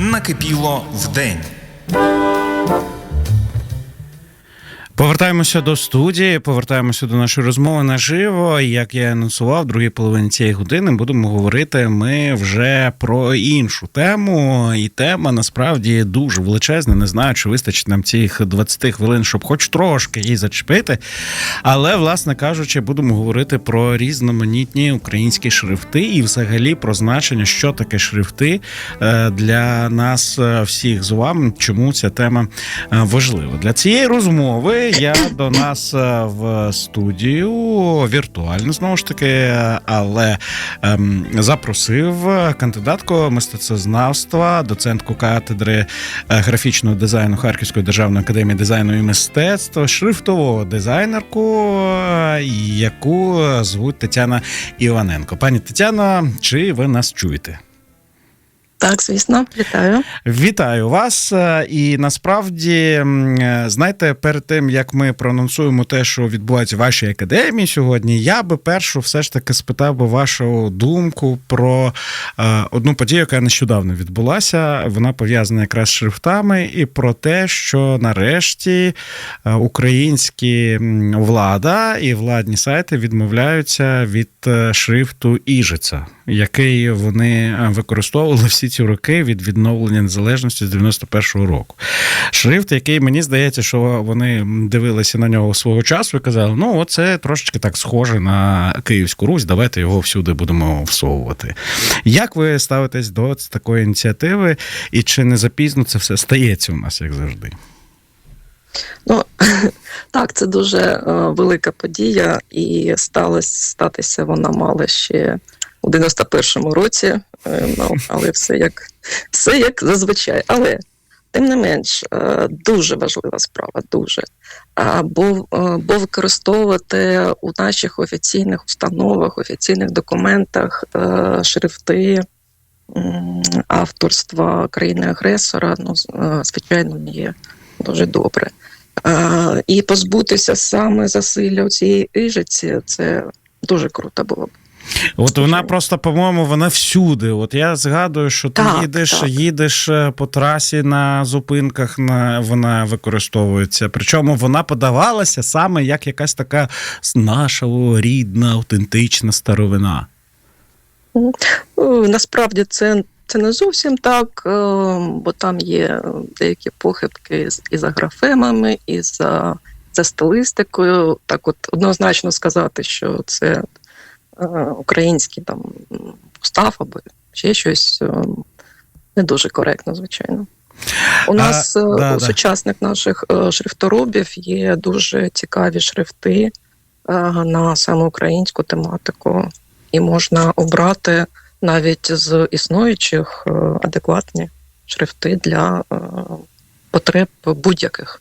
накипіло вдень. Повертаємося до студії, повертаємося до нашої розмови наживо. Як я анонсував, в другій половині цієї години будемо говорити ми вже про іншу тему. І тема насправді дуже величезна. Не знаю, чи вистачить нам цих 20 хвилин, щоб хоч трошки її зачепити. Але, власне кажучи, будемо говорити про різноманітні українські шрифти і взагалі про значення, що таке шрифти е, для нас е, всіх з вами. Чому ця тема е, важлива для цієї розмови? Я до нас е, в студію віртуально знову ж таки, але ем, запросив кандидатку мистецтвознавства, доцентку катедри е, графічного дизайну Харківської державної академії дизайну і мистецтва, шрифтового дизайнерку, е, яку звуть Тетяна Іваненко. Пані Тетяно, чи ви нас чуєте? Так, звісно, вітаю. Вітаю вас. Е, І насправді, е, знаєте, перед тим як ми проанонсуємо те, що відбувається в вашій академії сьогодні, я би першу все ж таки спитав би вашу думку про е, одну подію, яка нещодавно відбулася. Вона пов'язана якраз з шрифтами, і про те, що нарешті українські влада і владні сайти відмовляються від шрифту Іжиця, який вони е, використовували всі ці роки від відновлення незалежності з 91-го року. Шрифт, який мені здається, що вони дивилися на нього свого часу і казали: ну, оце трошечки так схоже на Київську Русь, давайте його всюди будемо всовувати. Як ви ставитесь до такої ініціативи, і чи не запізно це все стається у нас, як завжди? Ну так, це дуже е, велика подія, і сталося статися вона мала ще 91-му році. Е, ну, але все як все як зазвичай. Але тим не менш, е, дуже важлива справа, дуже. Бо, е, бо використовувати у наших офіційних установах, офіційних документах шрифти авторства країни-агресора, ну, звичайно, є дуже добре. І позбутися саме засилля цієї іжиці, це дуже круто було б. От вона просто, по-моєму, вона всюди. От я згадую, що ти Так, їдеш, так. їдеш е, по трасі на зупинках, на вона використовується. Причому вона подавалася саме як якась така наша рідна, автентична старовина. Е, Насправді це, це не зовсім так, е, бо там є деякі похибки і за графемами, і за, за стилистикою. Так, от однозначно сказати, що це український там устав або ще щось е, не дуже коректно, звичайно. У нас е, да, у да. наших е, шрифторобів є дуже цікаві шрифти е, на саме українську тематику, і можна обрати навіть з існуючих е, адекватні шрифти для е, потреб будь-яких.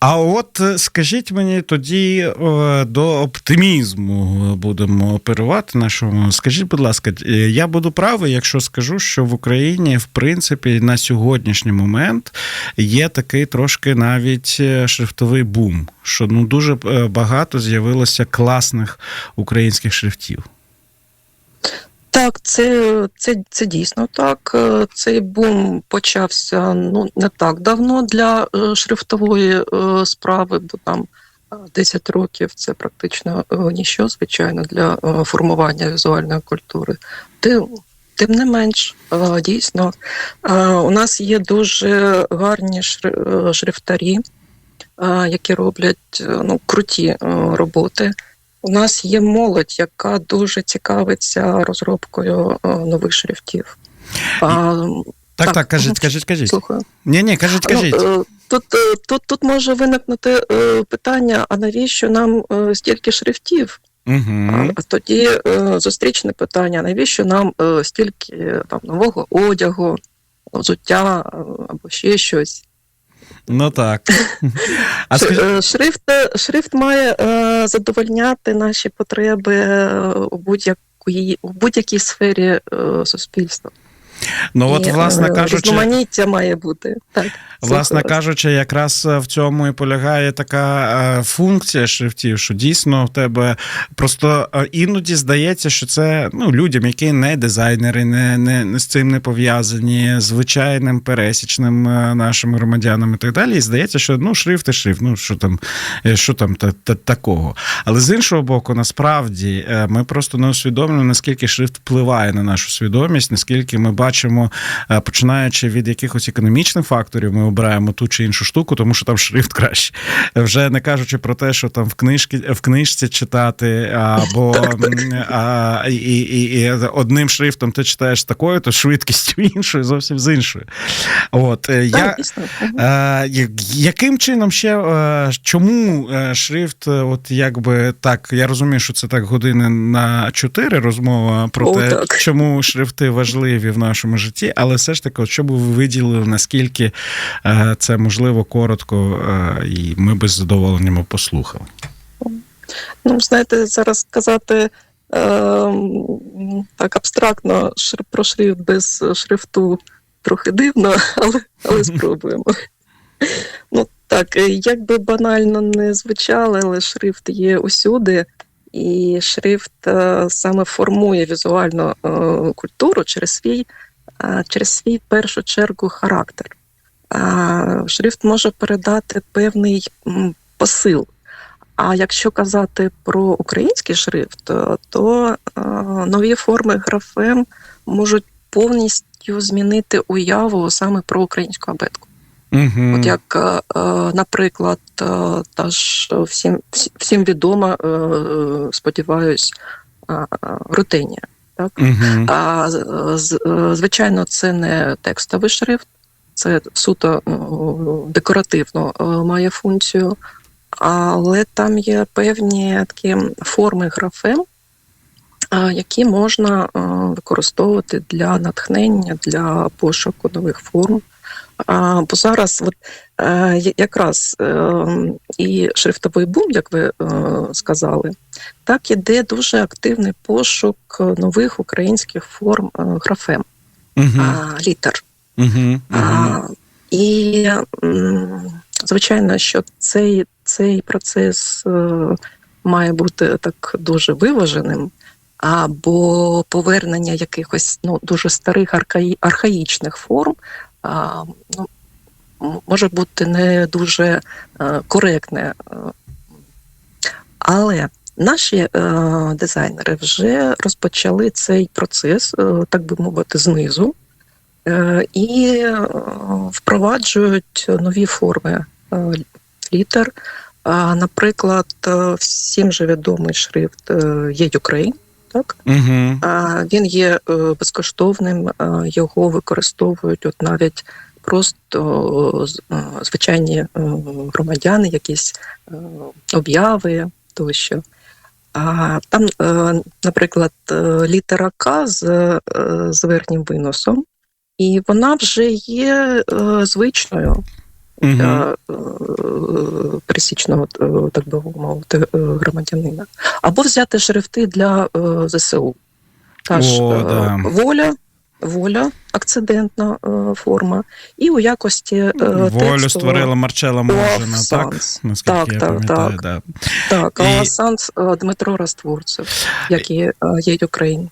А от е, скажіть мені тоді е, до оптимізму будемо оперувати нашому. Скажіть, будь ласка, е, я буду правий, якщо скажу, що в Україні, в принципі, на сьогоднішній момент є такий трошки навіть шрифтовий бум, що ну дуже багато з'явилося класних українських шрифтів. Це, це, це дійсно так. Е, Цей бум почався ну не так давно для е, шрифтової е, справи, бо там е, 10 років це практично ніщо, звичайно, для формування візуальної культури. Тим, тим не менш, дійсно, у нас є дуже гарні шри- шрифтарі, які роблять ну, круті роботи. У нас є молодь, яка дуже цікавиться розробкою е, нових шрифтів. А, Так, так, Так, кажіть, кажіть, кажіть. слухаю. Ні, ні, кажіть, кажіть. Ну, е, тут, е, тут, тут може виникнути питання: а навіщо нам стільки шрифтів? Угу. А тоді зустрічне питання: навіщо нам стільки там нового одягу, взуття або ще щось? Ну так. А скажіть, е, Шрифт, шрифт має е, задовольняти наші потреби е, у будь-якій, у будь-якій сфері е, суспільства. Ну от, І, власне е, кажучи, різноманіття має бути. Так, Власне кажучи, якраз е, в цьому і полягає така е, функція шрифтів, що дійсно в тебе просто іноді здається, що це ну, людям, які не дизайнери, не, не, не з цим не пов'язані, звичайним пересічним нашим громадянам і так далі. І здається, що ну, шрифт і шрифт, ну що там, що там та, та, такого. Але з іншого боку, насправді ми просто не усвідомлюємо, наскільки шрифт впливає на нашу свідомість, наскільки ми бачимо, е, починаючи від якихось економічних факторів, ми обираємо ту чи іншу штуку, тому що там шрифт краще. Вже не кажучи про те, що там в книжці в книжці читати, або а, і, і, і одним шрифтом ти читаєш такою, то швидкістю іншою, зовсім з іншою. От е, я. Е, яким чином ще чому шрифт, от якби так, я розумію, що це так години на чотири розмова про О, те, так. чому шрифти важливі в нашому житті, але все ж таки, от що би ви виділили, наскільки е, це можливо коротко, е, і ми би з задоволенням послухали. Ну, знаєте, зараз сказати е, так абстрактно про шрифт без шрифту трохи дивно, але, але спробуємо. Ну так, як би банально не звучало, але шрифт є усюди, і шрифт саме формує візуальну культуру через свій, через свій в першу чергу характер. Шрифт може передати певний посил. А якщо казати про український шрифт, е, то е, нові форми графем можуть повністю змінити уяву саме про українську абетку. Угу. От як, е, наприклад, та ж всім, всім відома, сподіваюсь, рутинія. Так? Угу. А е, звичайно, це не текстовий шрифт, це суто декоративно е, має функцію, але там є певні такі форми графем, е, які можна використовувати для натхнення, для пошуку нових форм. А, Бо зараз, от, е, якраз е, і шрифтовий бум, як ви е, сказали, так іде дуже активний пошук нових українських форм е, графем, Угу. літер. Угу. А, і звичайно, що цей, цей процес е, має бути так дуже виваженим. Або повернення якихось ну, дуже старих архаї, архаїчних форм ну, може бути не дуже е, коректне. е. Але наші е, дизайнери вже розпочали цей процес, так би мовити, знизу, і впроваджують нові форми літер. Наприклад, всім же відомий шрифт є Ukraine, так? Угу. А, Він є е, безкоштовним, е, його використовують от навіть просто е, звичайні громадяни, якісь обяви тощо. А там, наприклад, літера К з, з верхнім виносом, і вона вже є звичною для е, пересічного, е, так би мовити, е, громадянина. Або взяти шрифти для ЗСУ. Та ж О, да. воля, воля, акцидентна форма, і у якості Волю тексту, створила Марчела Можина, так? Наскільки Так, я так, так. да. Так, І- а Санс Дмитро Растворцев, який е, є Україн.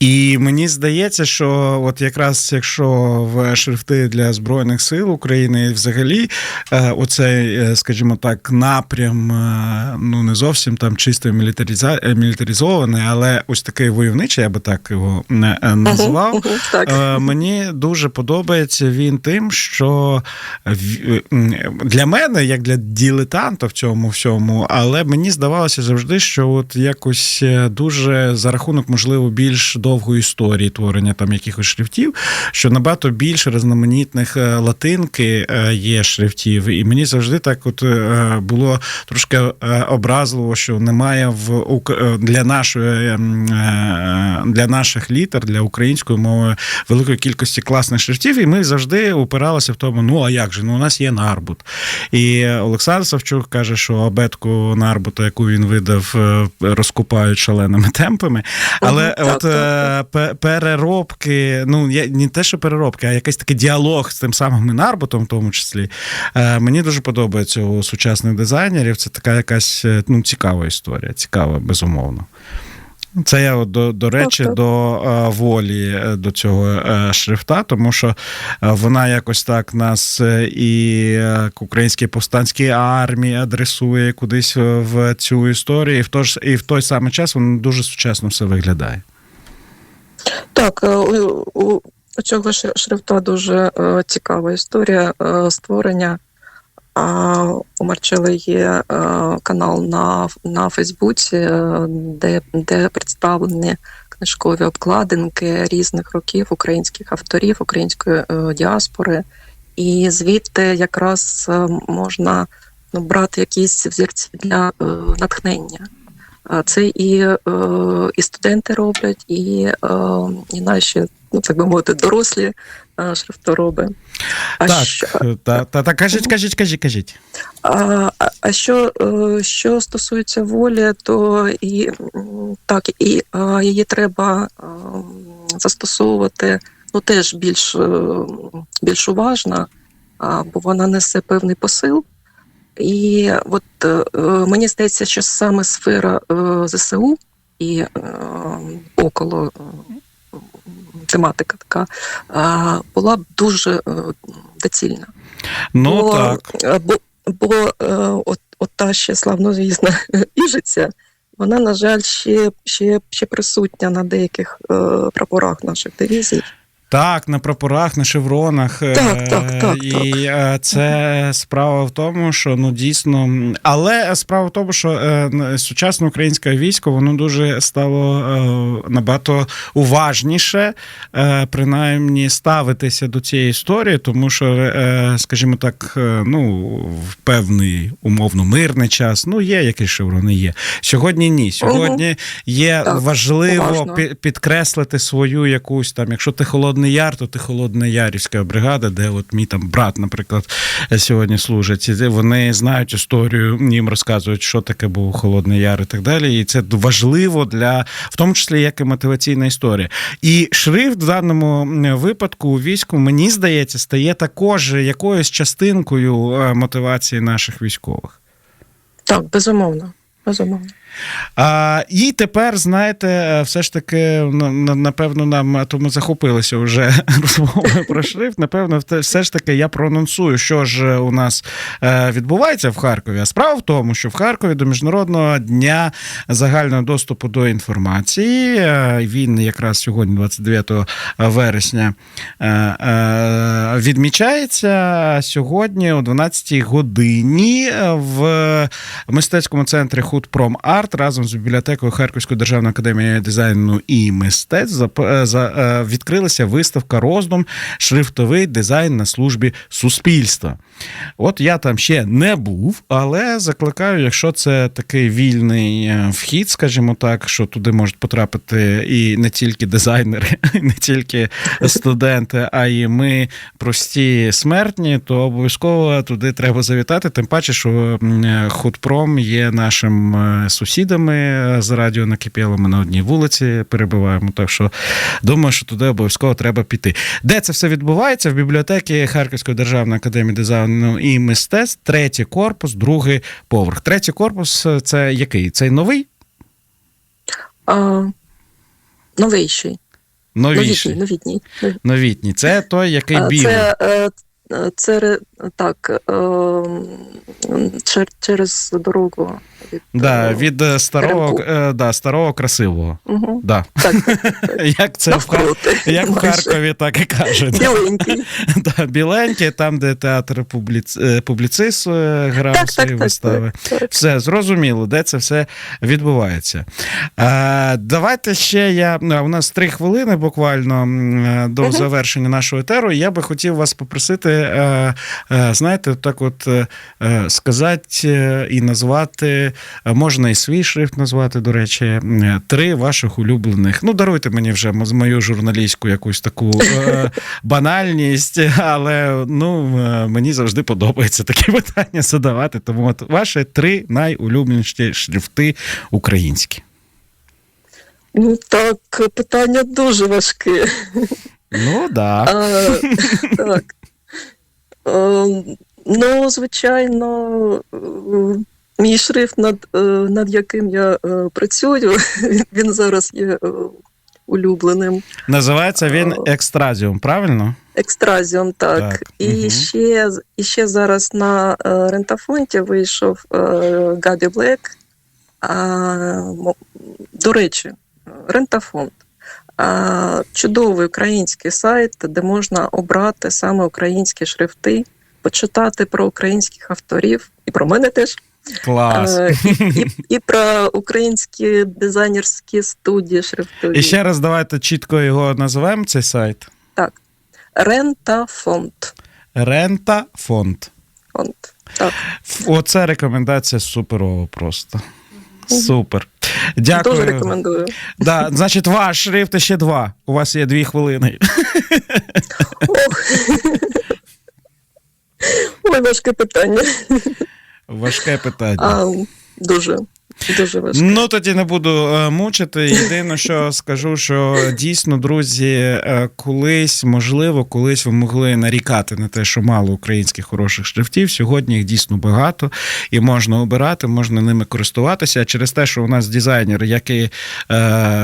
І мені здається, що от якраз якщо в шрифти для збройних сил України і взагалі е, оцей, е, скажімо так, напрям, е, ну не зовсім там чисто мілітариза... е, мілітаризований, але ось такий войовничий, я би так його е, е, назвав. Так. Мені дуже подобається він тим, що для мене, як для дилетанта в цьому всьому, але мені здавалося завжди, що от якось дуже за рахунок, можливо, більш довгої історії творення там якихось шрифтів, що набагато більше різноманітних е, латинки е, є шрифтів. І мені завжди так от е, було трошки образливо, що немає в для нашої для наших літер, для української мови великої кількості класних шрифтів, і ми завжди упиралися в тому, ну а як же? Ну, у нас є Нарбут. І Олександр Савчук каже, що абетку Нарбута, яку він видав, розкупають шаленими темпами. Але от переробки. Ну, я, не те, що переробки, а якийсь такий діалог з тим самим Нарбутом, в тому числі. Е, мені дуже подобається у сучасних дизайнерів. Це така якась е, ну, цікава історія. Цікава, безумовно. Це я до, до речі, так. до е, волі до цього е, шрифта, тому що вона якось так нас і к українській повстанській армії адресує кудись в цю історію, і в, той, і в той самий час воно дуже сучасно все виглядає. Так, е, у, цього шри- шрифта дуже е, цікава історія е, створення. У Марчели є канал на, на Фейсбуці, де, де представлені книжкові обкладинки різних років українських авторів, української діаспори. І звідти якраз можна ну, брати якісь взірці для натхнення. А Це і, е, і студенти роблять, і, е, і наші, ну так би мовити, дорослі е, шрифтороби. А так, що, та, та, та, кажіть, кажіть, кажіть, кажіть. а, а- що, що стосується волі, то і так, і її треба застосовувати ну, теж більш, більш уважно, бо вона несе певний посил. І от е, мені здається, що саме сфера е, ЗСУ і е, около тематика така була б дуже доцільна. Ну бо, так. Бо, бо от, от та ще славнозвісна іжиця, вона, на жаль, ще, ще, ще присутня на деяких прапорах наших дивізій. Так, на прапорах, на шевронах. е, Так, так, так, І е, це справа в тому, що ну дійсно. Але справа в тому, що е, сучасне українське військо воно дуже стало набагато уважніше, принаймні ставитися до цієї історії, тому що, скажімо так, ну в певний умовно мирний час, ну є якісь шеврони, є. Сьогодні ні. Сьогодні є Так, важливо уважно. підкреслити свою якусь там, якщо ти холодний яр, то ти холодна ярівська бригада, де от мій там брат, наприклад, сьогодні служить. І Вони знають історію, їм розказують, що таке був холодний яр і так далі. І це важливо для, в тому числі, як і мотиваційна історія. І шрифт в даному випадку у війську, мені здається, стає також якоюсь частинкою е, мотивації наших військових. Так, безумовно. Безумовно. А, і тепер, знаєте, все ж таки, на- на- напевно, нам а то ми захопилися вже розмовою про шрифт. Напевно, все ж таки я проанонсую, що ж у нас е, відбувається в Харкові. А справа в тому, що в Харкові до міжнародного дня загального доступу до інформації. е, Він якраз сьогодні, 29 вересня, е, відмічається сьогодні о 12 годині в мистецькому центрі Худпром Арт разом з бібліотекою Харківської державної академії дизайну і мистецтв е, е, відкрилася виставка роздум шрифтовий дизайн на службі суспільства. От я там ще не був, але закликаю, якщо це такий вільний е, вхід, скажімо так, що туди можуть потрапити і не тільки дизайнери, і не тільки студенти, а й ми прості смертні, то обов'язково туди треба завітати. Тим паче, що Худпром є нашим е, сусідами е, з радіо накипіло. Ми на одній вулиці перебуваємо. Так що думаю, що туди обов'язково треба піти. Де це все відбувається? В бібліотеці Харківської державної академії дизайну і мистецтв, третій корпус, другий поверх. Третій корпус е, це який? Цей новий? А, новіший. Новіший. Новітній. новітній. Це той, який білий. Це, е, це ре- так, е, через дорогу. Від, Да, е, від е, старого, е, да, старого красивого. Мгм. Да. Так, так, так. Як це в, Хар... Як в. Харкові, так і кажуть. Біленький. Да, біленький, там, де театр публіц... публіцист грав Так, свої так, вистави. так, так. Все зрозуміло, де це все відбувається. А, давайте ще я. а, У нас три хвилини буквально до завершення нашого етеру. Я би хотів вас попросити, знаєте, так от е, е, сказати е, і назвати, е, можна і свій шрифт назвати, до речі, е, три ваших улюблених. Ну, даруйте мені вже мою журналістську якусь таку е, банальність, але ну, е, мені завжди подобається такі питання задавати. Тому от ваші три найулюбленіші шрифти українські. Ну так, питання дуже важке. Ну да. А, так. Е, Ну, звичайно, е, мій шрифт, над, е, над яким я працюю, він зараз є улюбленим. Називається він екстразіум, правильно? Екстразіум, так. Так, І, мгм. ще, і ще зараз на рентафонті вийшов Габі Блек. А, до речі, рентафонд. Чудовий український сайт, де можна обрати саме українські шрифти, почитати про українських авторів, і про мене теж, Клас. е, і, і, про українські дизайнерські студії шрифтові. І ще раз давайте чітко його називаємо цей сайт. Так. Рента фонд. Фонд. Так. Оце рекомендація суперова просто. Супер. Дякую. Дуже рекомендую. Да, значить, ваш шрифт ще два. У вас є дві хвилини. Ох. Ой, важке питання. Важке питання. А, дуже, дуже важке. Ну тоді не буду е, мучити. Єдине, що скажу, що дійсно, друзі, е, колись, можливо, колись ви могли нарікати на те, що мало українських хороших шрифтів. Сьогодні їх дійсно багато, і можна обирати, можна ними користуватися. Через те, що у нас дизайнер, як е,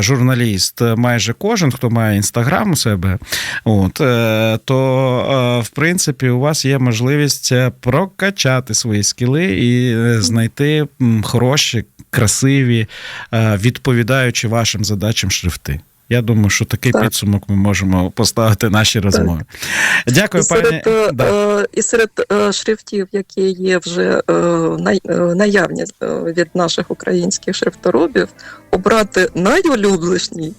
журналіст, майже кожен, хто має інстаграм у себе, от е, то е, в принципі у вас є можливість е, прокачати свої скіли і знайти хороші, красиві, е, відповідаючи вашим задачам шрифти. Я думаю, що такий Так. підсумок ми можемо поставити наші розмови. Дякую, І серед, пані. е, Да. е, і серед е, шрифтів, які є вже е, е, наявні від наших українських шрифторобів, обрати найулюбленіший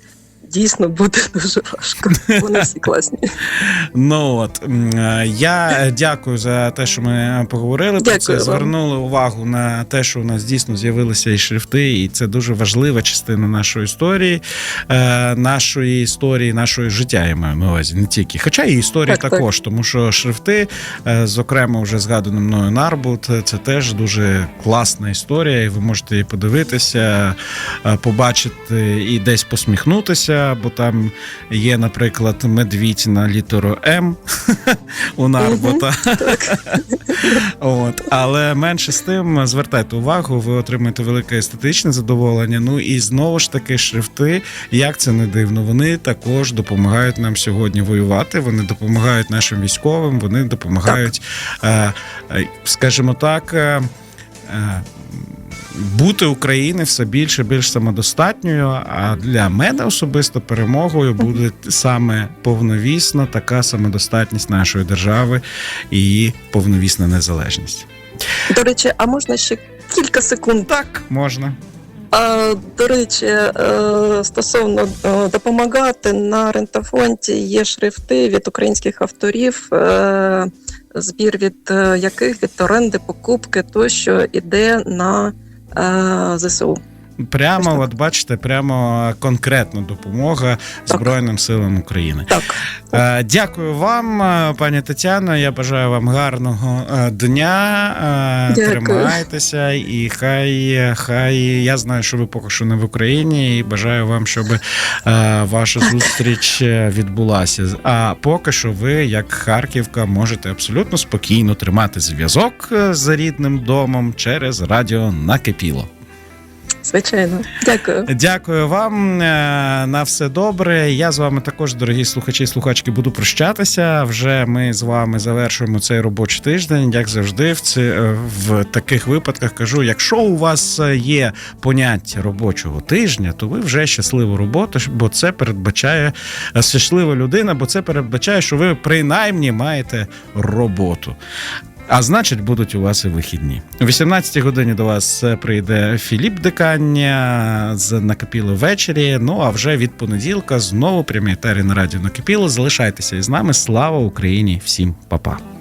дійсно буде дуже важко. Вони всі класні. Ну от е, я дякую за те, що ми поговорили про це. вам. Звернули увагу на те, що у нас дійсно з'явилися і шрифти, і це дуже важлива частина нашої історії, е, нашої історії, нашого життя. Я маю на увазі, не тільки. Хоча і історії Так, так. також, тому що шрифти, е, зокрема, вже згаданий мною Нарбут, це теж дуже класна історія, і ви можете її подивитися, е, побачити і десь посміхнутися, бо там є, наприклад, медвідь на літеру М у Нарбота. От, але менше з тим звертайте увагу, ви отримаєте велике естетичне задоволення. Ну і знову ж таки, шрифти, як це не дивно, вони також допомагають нам сьогодні воювати. Вони допомагають нашим військовим, вони допомагають, е, е, скажімо так. Бути України все більше більш самодостатньою. А для мене особисто перемогою буде саме повновісна така самодостатність нашої держави і її повновісна незалежність. До речі, а можна ще кілька секунд? Так, можна. До речі, е, стосовно е, допомагати на рентафонті є шрифти від українських авторів, е, збір від яких від оренди, покупки тощо іде на ЗСУ. Прямо, так. от бачите, прямо конкретна допомога Так. Збройним силам України. Так, Е, Дякую вам, е, пані Тетяно. Я бажаю вам гарного е, дня. Дякую. Тримайтеся, і хай, хай я знаю, що ви поки що не в Україні, і бажаю вам, щоб ваша зустріч відбулася. А поки що ви, як Харківка, можете абсолютно спокійно тримати зв'язок з рідним домом через радіо накипіло. Звичайно. Дякую. Дякую вам е, на все добре. Я з вами також, дорогі слухачі слухачки, буду прощатися. Вже ми з вами завершуємо цей робочий тиждень. Як завжди, в це е, в таких випадках кажу: якщо у вас є поняття робочого тижня, то ви вже щаслива робота, бо це передбачає е, щаслива людина, бо це передбачає, що ви принаймні маєте роботу. А значить, будуть у вас і вихідні. О 18 годині до вас е, прийде Філіп Дикання з накипіло ввечері. Ну а вже від понеділка знову прямі етери на радіо накипіло. Залишайтеся із нами. Слава Україні! Всім па-па!